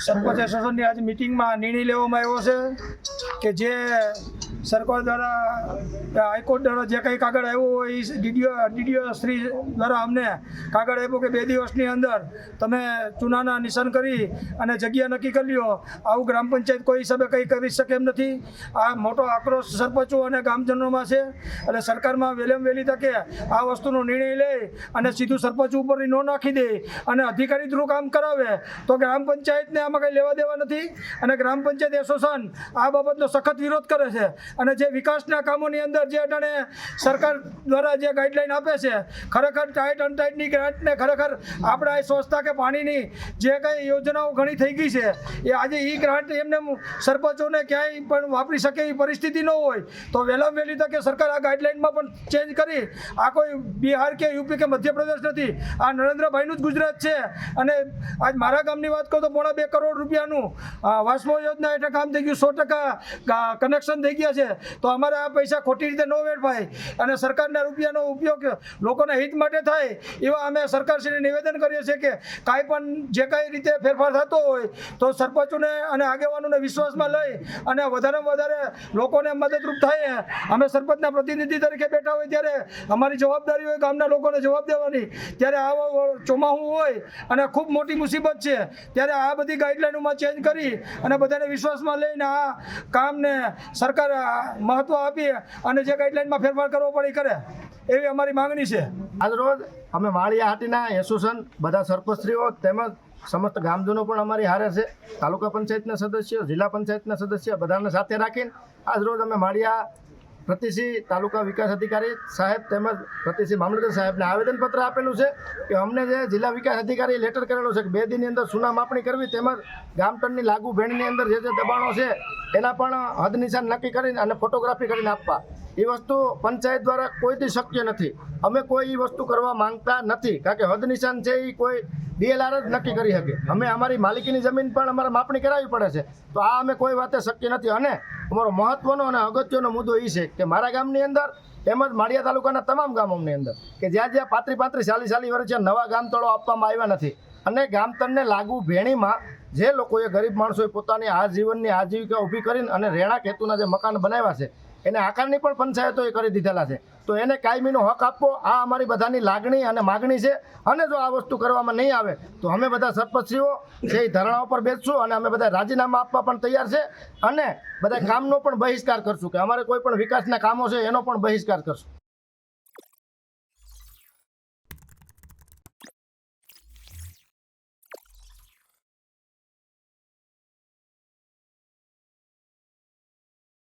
સરપંચ એસોસિએશનની આજે મિટિંગમાં નિર્ણય લેવામાં આવ્યો છે કે જે સરકાર દ્વારા હાઈકોર્ટ દ્વારા જે કંઈ કાગળ આવ્યો હોય, એ ડીડીઓ ડીડીઓ શ્રી દ્વારા અમને કાગળ આપ્યો કે બે દિવસની અંદર તમે ચૂનાના નિશાન કરી અને જગ્યા નક્કી કરી લ્યો. આવું ગ્રામ પંચાયત કોઈ હિસાબે કંઈ કરી શકે એમ નથી. આ મોટો આક્રોશ સરપંચો અને ગામજનોમાં છે. એટલે સરકારમાં વહેલેમ વહેલી તકે આ વસ્તુનો નિર્ણય લે અને સીધું સરપંચ ઉપરની નો નાખી દે અને અધિકારી થ્રુ કામ કરાવે, તો ગ્રામ પંચાયતને આમાં કંઈ લેવા દેવા નથી. અને ગ્રામ પંચાયત એસોસિએશન આ બાબતનો સખત વિરોધ કરે છે. અને જે વિકાસના કામોની અંદર જે અટાણે સરકાર દ્વારા જે ગાઈડલાઈન આપે છે, ખરેખર ટાઈટ અનટાઈટની ગ્રાન્ટને ખરેખર આપણા એ સ્વચ્છતા કે પાણીની જે કંઈ યોજનાઓ ઘણી થઈ ગઈ છે, એ આજે એ ગ્રાન્ટ એમને સરપંચોને ક્યાંય પણ વાપરી શકે એવી પરિસ્થિતિ ન હોય, તો વહેલા વહેલી તકે સરકાર આ ગાઈડલાઇનમાં પણ ચેન્જ કરી. આ કોઈ બિહાર કે યુપી કે મધ્યપ્રદેશ નથી, આ નરેન્દ્રભાઈનું જ ગુજરાત છે. અને આજ મારા ગામની વાત કરું તો પોણા બે કરોડ રૂપિયાનું વાસ્મો યોજના હેઠળ કામ થઈ ગયું, સો ટકા કનેક્શન થઈ ગયા છે. તો અમારે આ પૈસા ખોટી રીતે ન વેડફાય. અને સરકારના રૂપિયાનો ઉપયોગ લોકોના હિત માટે થાય, એવા અમે સરકારશ્રીને નિવેદન કરીએ છીએ કે કાંઈ પણ જે કાંઈ રીતે ફેરફાર થતો હોય, તો સરપંચોને અને આગેવાનોને વિશ્વાસમાં લઈ અને વધારેમાં વધારે લોકોને મદદરૂપ થાય. અમે સરપંચના પ્રતિનિધિ તરીકે બેઠા હોય ત્યારે અમારી જવાબદારી હોય ગામના લોકોને જવાબ દેવાની. ત્યારે આવો ચોમાહું હોય અને ખૂબ મોટી મુસીબત છે, ત્યારે આ બધી ગાઈડલાઈનોમાં ચેન્જ કરી અને બધાને વિશ્વાસમાં લઈને આ કામને સરકાર આ મહત્ત્વ આપી અને જે ગાઈડલાઇનમાં ફેરફાર કરવો પડે કરે. એવી અમારી માંગણી છે. આજ રોજ અમે માળિયા હાટીના એસોસિએશન બધા સરપંચશ્રીઓ તેમજ સમસ્ત ગામજનો પણ અમારી હારે છે. તાલુકા પંચાયતના સદસ્ય, જિલ્લા પંચાયતના સદસ્ય બધાને સાથે રાખીને આજ રોજ અમે માળિયા પ્રતિસિંહ તાલુકા વિકાસ અધિકારી સાહેબ તેમજ પ્રતિસિંહ મામલતદાર સાહેબને આવેદનપત્ર આપેલું છે કે અમને જે જિલ્લા વિકાસ અધિકારી લેટર કરેલો છે કે બે દિનની અંદર સુના માપણી કરવી તેમજ ગામટનની લાગુ ભેણની અંદર જે જે દબાણો છે એના પણ હદ નિશાન નક્કી કરીને અને ફોટોગ્રાફી કરીને આપવા. એ વસ્તુ પંચાયત દ્વારા કોઈથી શક્ય નથી. અમે કોઈ એ વસ્તુ કરવા માંગતા નથી. કારણ કે હદ નિશાન છે એ કોઈ ડીએલઆર જ નક્કી કરી શકે. અમે અમારી માલિકીની જમીન પણ અમારે માપણી કરાવવી પડે છે. તો આ અમે કોઈ વાતે શક્ય નથી. અને અમારો મહત્વનો અને અગત્યનો મુદ્દો એ છે કે મારા ગામની અંદર તેમજ માળિયા તાલુકાના તમામ ગામોની અંદર કે જ્યાં જ્યાં પાત્રી પાત્રી ચાલીસ ચાલીસ વર્ષે નવા ગામતળો આપવામાં આવ્યા નથી અને ગામતળને લાગુ ભેણીમાં જે લોકોએ ગરીબ માણસોએ પોતાની આજીવનની આજીવિકા ઊભી કરીને અને રહેણાંક હેતુના જે મકાન બનાવ્યા છે, એને આકારની પણ પંચાયતોએ કરી દીધેલા છે. તો એને કાયમીનો હક આપવો, આ અમારી બધાની લાગણી અને માગણી છે. અને જો આ વસ્તુ કરવામાં નહીં આવે, તો અમે બધા સરપંચીઓ છે એ ધરણા ઉપર બેસશું અને અમે બધા રાજીનામા આપવા પણ તૈયાર છે અને બધા કામનો પણ બહિષ્કાર કરશું કે અમારે કોઈ પણ વિકાસના કામો છે, એનો પણ બહિષ્કાર કરશું.